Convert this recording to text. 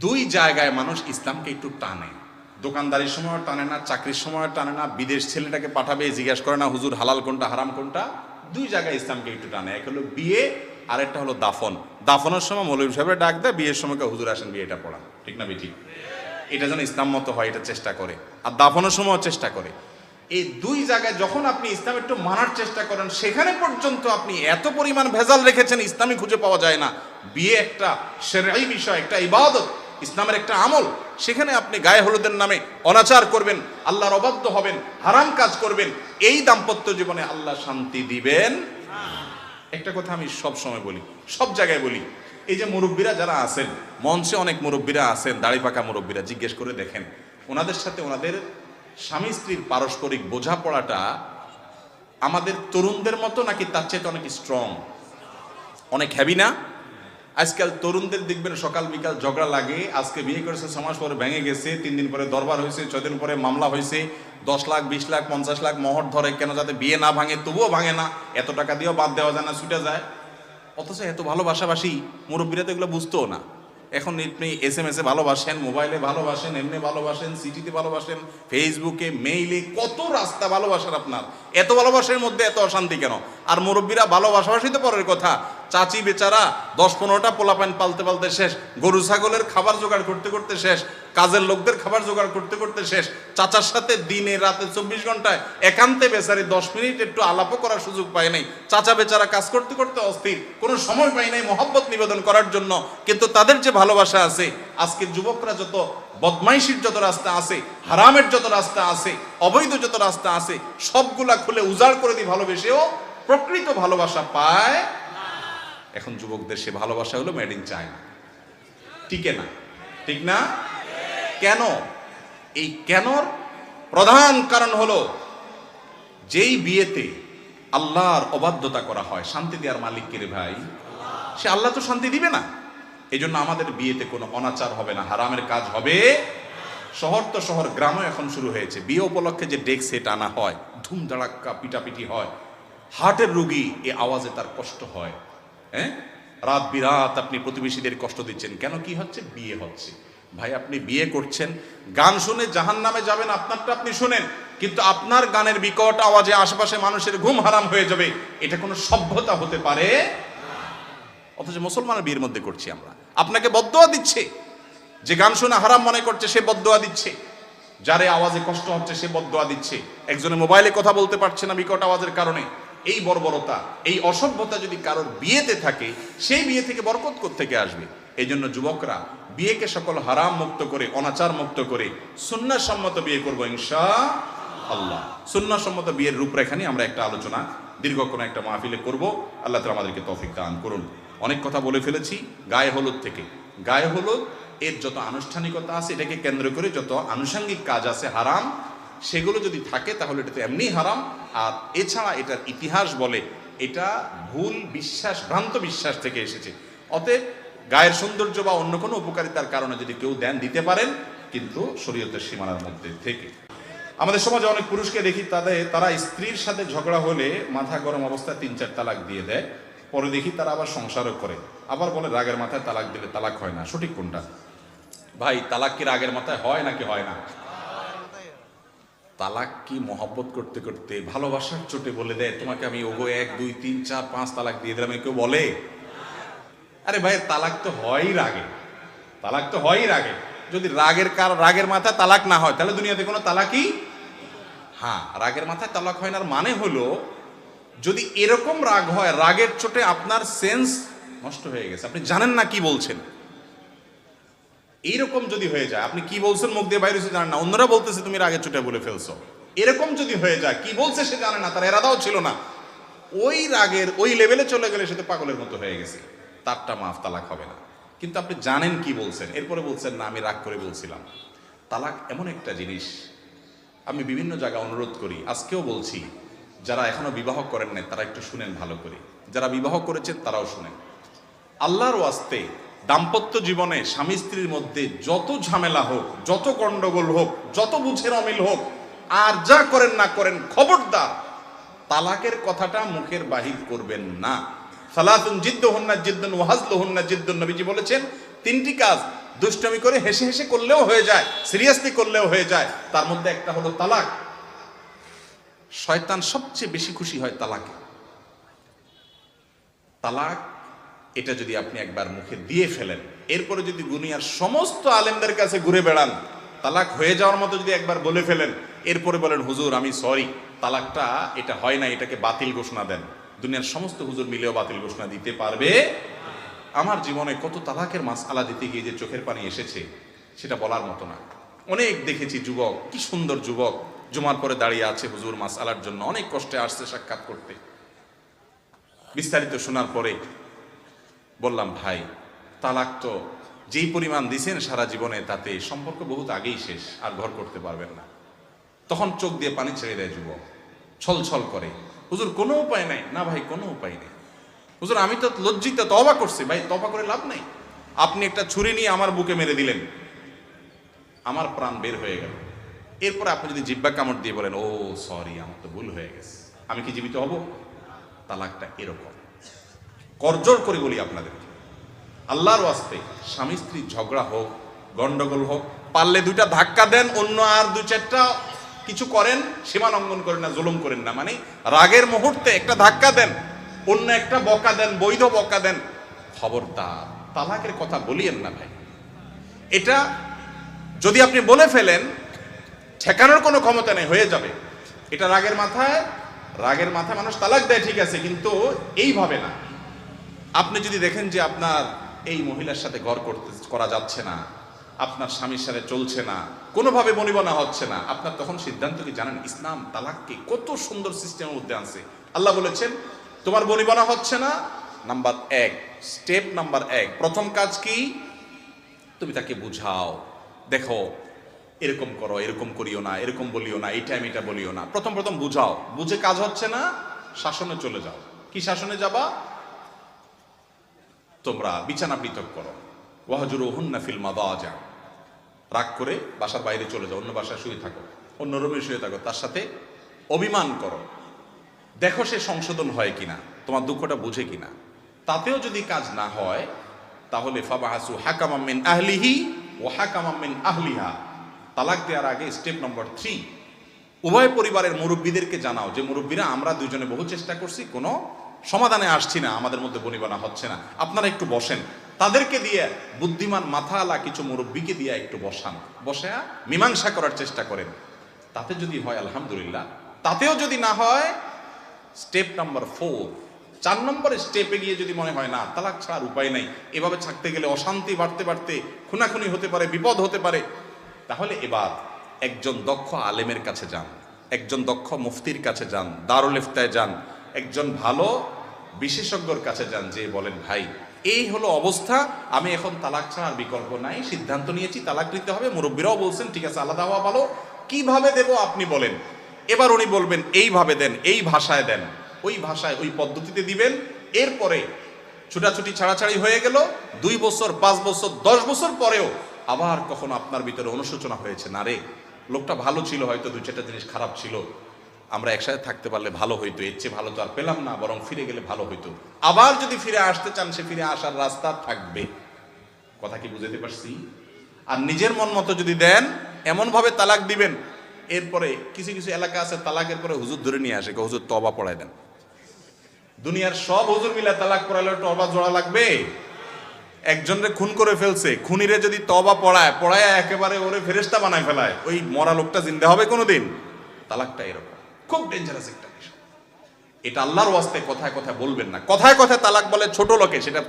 দুই জায়গায় মানুষ ইসলামকে একটু টানে। দোকানদারির সময় টানে না, চাকরির সময় টানে না, বিদেশ ছেলেটাকে পাঠাবে, জিজ্ঞেস করে না, হুজুর, হালাল কোনটা, হারাম কোনটা? দুই জায়গায় ইসলামকে একটু টানে। এক হলো বিয়ে আর একটা হলো দাফন। দাফনের সময় মৌলভী সাহেবের ডাক দেয়, বিয়ের সময় হুজুর, আসেন বিয়েটা পড়া ঠিক না বেটি এটা যেন ইসলাম মতো হয়, এটা চেষ্টা করে। আর দাফনের সময়ও চেষ্টা করে। এই দুই জায়গায় যখন আপনি ইসলাম একটু মানার চেষ্টা করেন, সেখানে পর্যন্ত আপনি এত পরিমাণ ভেজাল রেখেছেন ইসলামী খুঁজে পাওয়া যায় না। বিয়ে একটা সেরাই বিষয়, একটা ইবাদত। ইসলামের একটা আমল, সেখানে আপনি গায়ে হলুদের নামে অনাচার করবেন, আল্লাহর অবাধ্য হবেন, হারাম কাজ করবেন, এই দাম্পত্য জীবনে আল্লাহ শান্তি দিবেন। একটা কথা আমি সব সময় বলি, সব জায়গায় বলি, এই যে মুরব্বীরা যারা আছেন, মঞ্চে অনেক মুরব্বীরা আছেন, দাড়ি পাকা মুরব্বীরা, জিজ্ঞেস করে দেখেন, ওনাদের সাথে ওনাদের স্বামী স্ত্রীর পারস্পরিক বোঝাপড়াটা আমাদের তরুণদের মতো নাকি তার চাইতে অনেক স্ট্রং অনেক হ্যাভি না? আজকাল তরুণদের দেখবেন সকাল, বিকাল ঝগড়া লাগে। আজকে বিয়ে করেছে মাস পরে ভেঙে গেছে, তিন দিন পরে দরবার হয়েছে ছয় দিন পরে মামলা হয়েছে, দশ লাখ, বিশ লাখ, পঞ্চাশ লাখ মহর ধরে কেন যাতে বিয়ে না ভাঙে, তবুও ভাঙে না। এত টাকা দিয়েও বাদ দেওয়া যায় না, ছুটে যায়। অথচ এত ভালোবাসাবাসি, মুরব্বীরা তো এগুলো বুঝতেও না। এখন আপনি এস এম এস এ ভালোবাসেন, মোবাইলে ভালোবাসেন, এমনি ভালোবাসেন, সিটিতে ভালোবাসেন, ফেসবুকে, মেইলে কত রাস্তা ভালোবাসার আপনার। এত ভালোবাসার মধ্যে এত অশান্তি কেন? আর মুরব্বীরা ভালোবাসাবাসি তো পরের কথা। চাচি বেচারা দশ পনেরোটা পোলা পোলাপান পালতে পালতে শেষ। গরু, ছাগলের খাবার জোগাড় করতে করতে শেষ। কাজের লোকদের খাবার জোগাড় করতে করতে শেষ। চাচার সাথে দিনে রাতে চব্বিশ ঘন্টায় একান্তে বেচারি দশ মিনিট একটু আলাপও করার সুযোগ পায় নাই। চাচা বেচারা কাজ করতে করতে অস্থির। কোনো সময় পায় নাই মহব্বত নিবেদন করার জন্য। কিন্তু তাদের যে ভালোবাসা আছে আজকে যুবকরা যত বদমাইশির যত রাস্তা আছে, হারামের যত রাস্তা আছে, অবৈধ যত রাস্তা আছে, সবগুলা খুলে উজাড় করে দিই ভালোবেসেও প্রকৃত ভালোবাসা পায় এখন যুবকদের সে ভালোবাসা হলো মেড ইন চায়না টিকে না। ঠিক না? কেন? এই কেনর প্রধান কারণ হলো, যেই বিয়েতে আল্লাহর অবাধ্যতা করা হয়, শান্তি দেওয়ার মালিক কে রে ভাই? সে আল্লাহ তো শান্তি দিবে না। এই জন্য আমাদের বিয়েতে কোনো অনাচার হবে না, হারামের কাজ হবে। শহর তো শহর, গ্রামও এখন শুরু হয়েছে। বিয়ে উপলক্ষে যে ডেক সেট আনা হয় ধুম ধাড়াক্কা পিটাপিটি হয়, হার্টের রুগী এ আওয়াজে তার কষ্ট হয়। হ্যাঁ? রাত বিরাত আপনি প্রতিবেশীদের কষ্ট দিচ্ছেন। কেন কি হচ্ছে? বিয়ে হচ্ছে। ভাই, আপনি বিয়ে করছেন। গান শুনে জাহান নামে যাবেন, আপনারটা আপনি শুনেন। কিন্তু আপনার গানের বিকট আওয়াজে আশেপাশে মানুষের ঘুম হারাম হয়ে যাবে। এটা কোনো সভ্যতা হতে পারে? অথচ মুসলমানের বিয়ের মধ্যে করছি আমরা। আপনাকে বদোয়া দিচ্ছে। যে গান শুনে হারাম মনে করছে, সে বদোয়া দিচ্ছে। যারে আওয়াজে কষ্ট হচ্ছে, সে বদোয়া দিচ্ছে। একজনে মোবাইলে কথা বলতে পারছে না বিকট আওয়াজের কারণে। এই বর্বরতা, এই অসভ্যতা যদি কারোর বিয়েতে থাকে, সেই বিয়ে থেকে বরকত থেকে আসবে? এই জন্য যুবকরা, বিয়েকে সকল হারাম মুক্ত করে, অনাচার মুক্ত করে সম্মত বিয়ে করব ইনশা আল্লাহ। সম্মত বিয়ের রূপরেখা নিয়ে আমরা একটা আলোচনা দীর্ঘ কোনো একটা মাহফিলে করব। আল্লাহ তালা আমাদেরকে তফিক দান করুন। অনেক কথা বলে ফেলেছি, গায়ে হলুদ থেকে। গায়ে হলুদ, এর যত আনুষ্ঠানিকতা আছে, এটাকে কেন্দ্র করে যত আনুষঙ্গিক কাজ আছে, হারাম সেগুলো যদি থাকে, তাহলে এটা তো এমনি হারাম। আর এছাড়া এটার ইতিহাস বলে, এটা ভুল বিশ্বাস, ভ্রান্ত বিশ্বাস থেকে এসেছে। অতএব গায়ের সৌন্দর্য বা অন্য কোনো উপকারিতার কারণে যদি কেউ দেন দিতে পারেন, কিন্তু শরীয়তের সীমানার মধ্যে থেকে। আমাদের সমাজে অনেক পুরুষকে দেখি, তাদের, তারা স্ত্রীর সাথে ঝগড়া হলে মাথা গরম অবস্থায় তিন চার তালাক দিয়ে দেয়। পরে দেখি তারা আবার সংসারও করে। আবার বলে, রাগের মাথায় তালাক দিলে তালাক হয় না। সঠিক কোনটা? ভাই, তালাক কি রাগের মাথায় হয় নাকি হয় না? তালাক কি মহব্বত করতে করতে ভালোবাসার চোটে বলে দেয়? তোমাকে আমি ওগো এক, দুই, তিন, চার, পাঁচ তালাক দিয়ে দিলাম কেউ বলে? আরে ভাই, তালাক তো হয়ই রাগে। তালাক তো হয়ই রাগে। যদি রাগের কার, রাগের মাথায় তালাক না হয়, তাহলে দুনিয়াতে কোনো তালাকই? হ্যাঁ রাগের মাথায় তালাক হয় না মানে হলো, যদি এরকম রাগ হয়, রাগের চোটে আপনার সেন্স নষ্ট হয়ে গেছে। আপনি জানেন না কি বলছেন। এইরকম যদি হয়ে যায়, আপনি কি বলছেন মুখ দিয়ে বাইরে জানেন না, অন্যরা বলতেছে তুমি রাগের চোটে বলে ফেলছো। এরকম যদি হয়ে যায়, কি বলছে সে জানে না, তার এরাদাও ছিল না। ওই রাগের, ওই লেভেলে চলে গেলে সে তো পাগলের মতো হয়ে গেছে। তারটা মাফ, তালাক হবে না। কিন্তু আপনি জানেন কি বলছেন? এরপরে বলছেন, না, আমি রাগ করে বলছিলাম। তালাক এমন একটা জিনিস, আমি বিভিন্ন জায়গায় অনুরোধ করি, আজকেও বলছি, যারা এখনও বিবাহ করেন নাই, তারা একটু শুনেন ভালো করে। যারা বিবাহ করেছেন, তারাও শুনেন। আল্লাহর ওয়াস্তে দাম্পত্য জীবনে স্বামী স্ত্রীর মধ্যে যত ঝামেলা হোক, যত গন্ডগোল হোক, যত বুঝের অমিল হোক, আর যা করেন না করেন, খবরদার, তালাকের কথাটা মুখের বাহির করবেন না। সালাতুন জিদ্দ হন্না জিদ্দুন ওয়াহাজল হন্না জিদ্দুন নবীজি বলেছেন, তিনটি কাজ দুষ্টমি করে হেসে হেসে করলেও হয়ে যায়, সিরিয়াসলি করলেও হয়ে যায়, তার মধ্যে একটা হলো তালাক। শয়তান সবচেয়ে বেশি খুশি হয় তালাকে। তালাক এটা যদি আপনি একবার মুখে দিয়ে ফেলেন, এরপরে যদি দুনিয়ার সমস্ত আলেমদের কাছে ঘুরে বেড়ান, তালাক হয়ে যাওয়ার মতো যদি একবার বলে ফেলেন, এরপরে বলেন, হুজুর, আমি সরি, তালাকটা এটা হয় না, এটাকে বাতিল ঘোষণা দেন। দুনিয়ার সমস্ত হুজুর মিলেও বাতিল ঘোষণা দিতে পারবে। আমার জীবনে কত তালাকের মাস আলা দিতে গিয়ে যে চোখের পানি এসেছে, সেটা বলার মতো না। অনেক দেখেছি যুবক, কি সুন্দর যুবক, জুমার পরে দাঁড়িয়ে আছে হুজুর মাস আলার জন্য, অনেক কষ্টে আসছে সাক্ষাৎ করতে। বিস্তারিত শোনার পরে বললাম, ভাই, তালাক তো যেই পরিমাণ দিছেন সারা জীবনে, তাতে সম্পর্ক বহুত আগেই শেষ, আর ঘর করতে পারবেন না। তখন চোখ দিয়ে পানি ছেড়ে দেয় যুবক, ছল ছল করে। হুজুর, কোনো উপায় নাই? না ভাই, কোনো উপায় নেই। হুজুর, আমি তো লজ্জিত তবা করছি। ভাই তবা করে লাভ নাই। আপনি একটা ছুরি নিয়ে আমার বুকে মেরে দিলেন। আমার প্রাণ বের হয়ে গেল। এরপরে আপনি যদি জিব্বা কামড় দিয়ে বলেন, ও, সরি, আমার তো ভুল হয়ে গেছে। আমি কি জীবিত হব? তালাকটা এরকম। করজোর করে বলি আপনাদেরকে। আল্লাহর ওয়াস্তে স্বামী স্ত্রী ঝগড়া হোক, গন্ডগোল হোক, পারলে দুইটা ধাক্কা দেন, অন্য আর দু চারটা কিছু করেন, সীমা লঙ্ঘন করেন না, জুলুম করেন না। মানে রাগের মুহূর্তে একটা ধাক্কা দেন, অন্য একটা বকা দেন, বৈধ বকা দেন, খবরদার, তালাকের কথা বলিয়েন না ভাই। এটা যদি আপনি বলে ফেলেন, ঠেকানোর কোনো ক্ষমতা নেই, হয়ে যাবে। এটা রাগের মাথায় রাগের মাথায় মানুষ তালাক দেয়, ঠিক আছে, কিন্তু এইভাবে না। আপনি যদি দেখেন যে আপনার এই মহিলার সাথে ঘর করতে, করা যাচ্ছে না, আপনার স্বামীর সাথে চলছে না, কোনোভাবে বনিবনা হচ্ছে না, আপনার তখন সিদ্ধান্ত কি জানেন? ইসলাম তালাককে কত সুন্দর সিস্টেমের মধ্যে আনছে। আল্লাহ বলেছেন, তোমার বনিবনা হচ্ছে না। নাম্বার এক। স্টেপ নাম্বার এক। প্রথম কাজ কি? তুমি তাকে বুঝাও। দেখো, এরকম করো, এরকম করিও না, এরকম বলিও না, এই টাইম এটা বলিও না। প্রথম প্রথম বুঝাও। বুঝে কাজ হচ্ছে না, শাসনে চলে যাও। কি শাসনে যাবা? তোমরা বিছানা পৃথক করো। ওয়াহজুর হুন্না ফিল মাদাজা। রাগ করে বাসার বাইরে চলে যাও, অন্য বাসায় শুয়ে থাকো, অন্য রুমে শুয়ে থাকো, তার সাথে অভিমান করো। দেখো সে সংশোধন হয় কিনা, তোমার দুঃখটা বুঝে কিনা। তাতেও যদি কাজ না হয়, তাহলে ফাবাহাসু হাকামামিন আহলিহি ও হাকামামিন আহলিহা। তালাক দেওয়ার আগে স্টেপ নম্বর থ্রি। উভয় পরিবারের মুরব্বীদেরকে জানাও যে, মুরব্বীরা, আমরা দুজনে বহু চেষ্টা করছি কোনো সমাধানে আসছি না, আমাদের মধ্যে বনিবনা হচ্ছে না। আপনারা একটু বসেন। তাদেরকে দিয়ে বুদ্ধিমান মাথাওয়ালা কিছু মুরব্বীকে দিয়ে একটু বসান। বসে মীমাংসা করার চেষ্টা করেন। তাতে যদি হয়, আলহামদুলিল্লাহ। তাতেও যদি না হয়, স্টেপ নাম্বার ফোর চার নম্বরের স্টেপে গিয়ে যদি মনে হয়, না, তালাক ছাড়ার উপায় নাই, এভাবে থাকতে গেলে অশান্তি বাড়তে বাড়তে খুনাখুনি হতে পারে, বিপদ হতে পারে। তাহলে এবার একজন দক্ষ আলেমের কাছে যান। একজন দক্ষ মুফতির কাছে যান, দারুল ইফতায় যান। একজন ভালো বিশেষজ্ঞর কাছে যান, যে বলেন, ভাই, এই হলো অবস্থা, আমি এখন তালাক ছাড়ার বিকল্প নাই, সিদ্ধান্ত নিয়েছি, তালাক নিতে হবে। মুরব্বীরাও বলছেন, ঠিক আছে, আলাদা হওয়া ভালো, কীভাবে দেব আপনি বলেন। এবার উনি বলবেন, এইভাবে দেন, এই ভাষায় দেন। ওই ভাষায়, ওই পদ্ধতিতে দিবেন, এরপরে ছুটাছুটি ছাড়াছাড়ি হয়ে গেল, দুই বছর, পাঁচ বছর, দশ বছর পরেও আবার কখনো আপনার ভিতরে অনুশোচনা হয়েছে, না রে, লোকটা ভালো ছিল, হয়তো দু চারটা জিনিস খারাপ ছিল। আমরা একসাথে থাকতে পারলে ভালো হইতো, এর চেয়ে ভালো তো আর পেলাম না, বরং ফিরে গেলে ভালো হইতো। আবার যদি ফিরে আসতে চান, সে ফিরে আসার রাস্তা থাকবে। কথা কি বুঝাতে পারছি? আর নিজের মন মতো যদি দেন এমন ভাবে তালাক দিবেন, এরপরে কিছু কিছু এলাকা আছে, তালাকের পরে হুজুর ধরে নিয়ে আসে, হুজুর তবা পড়ায় দেন। দুনিয়ার সব হুজুর মিলে তালাক পড়ালে তবা জোড়া লাগবে? একজনরে খুন করে ফেলছে, খুনিরে যদি তবা পড়ায় পড়ায় একেবারে ওরে ফেরেস্তা বানায় ফেলায়, ওই মরা লোকটা জিন্দা হবে কোনোদিন? তালাকটা এরকম। খুব ডেঞ্জারাস একটা বিষয়। এটা আল্লাহর ওয়াস্তে কথায় কথায় বলবেন না। কথায় কথায় তালাক বলে ছোট লোকে সেটা